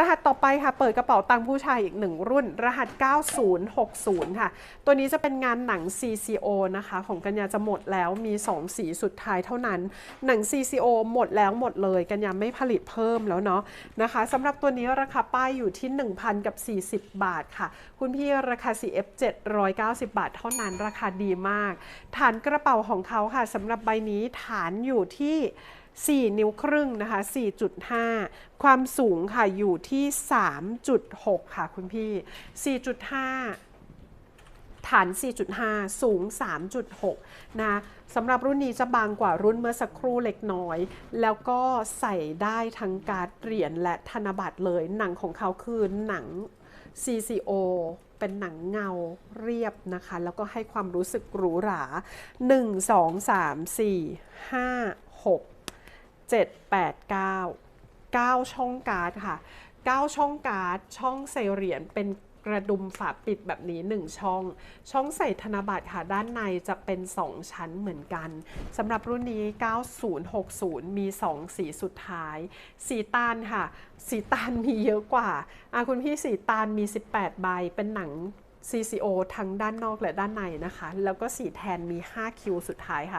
รหัสต่อไปค่ะเปิดกระเป๋าตังค์ผู้ชายอีกหนึ่งรุ่น รหัส 9060 ค่ะ ตัวนี้จะเป็นงานหนัง CCO นะคะ ของกัญญาจะหมดแล้วมี 2 สีสุดท้ายเท่านั้น หนัง CCO หมดแล้วหมดเลย กัญญาไม่ผลิตเพิ่มแล้วเนาะนะคะสำหรับตัวนี้ราคาป้ายอยู่ที่ 1,000 กับ 40 บาทค่ะ คุณพี่ราคา CF 790 บาท เท่านั้นราคาดีมาก ฐานกระเป๋าของเขาค่ะสำหรับใบนี้ฐานอยู่ที่ 4 นิ้วครึ่งนะคะ 4.5 ความสูงค่ะอยู่ที่ 3.6 ค่ะคุณพี่ 4.5 ฐาน 4.5 สูง 3.6 นะสำหรับรุ่นนี้จะบางกว่ารุ่นเมื่อสักครู่เล็กน้อย แล้วก็ใส่ได้ทั้งการเหรียญและธนบัตรเลย หนังของเขาคือหนัง CCO เป็นหนังเงาเรียบนะคะ แล้วก็ให้ความรู้สึกหรูหรา 1 2 3 4 5 6 7 8 9 9 ช่องการ์ดค่ะ 9 ช่องการ์ด ช่องใส่เหรียญเป็นกระดุมฝาปิดแบบนี้ 1 ช่อง ช่องใส่ธนบัตรค่ะด้านในจะเป็น 2 ชั้นเหมือนกันสำหรับรุ่นนี้ 9060 มี 2 สีสุดท้าย สีตาลค่ะ สีตาลมีเยอะกว่าอะคุณพี่สีตาลมี 18 ใบ เป็นหนัง CCO ทั้งด้านนอกและด้านในนะคะ แล้วก็สีแทนมี 5 คิวสุดท้ายค่ะ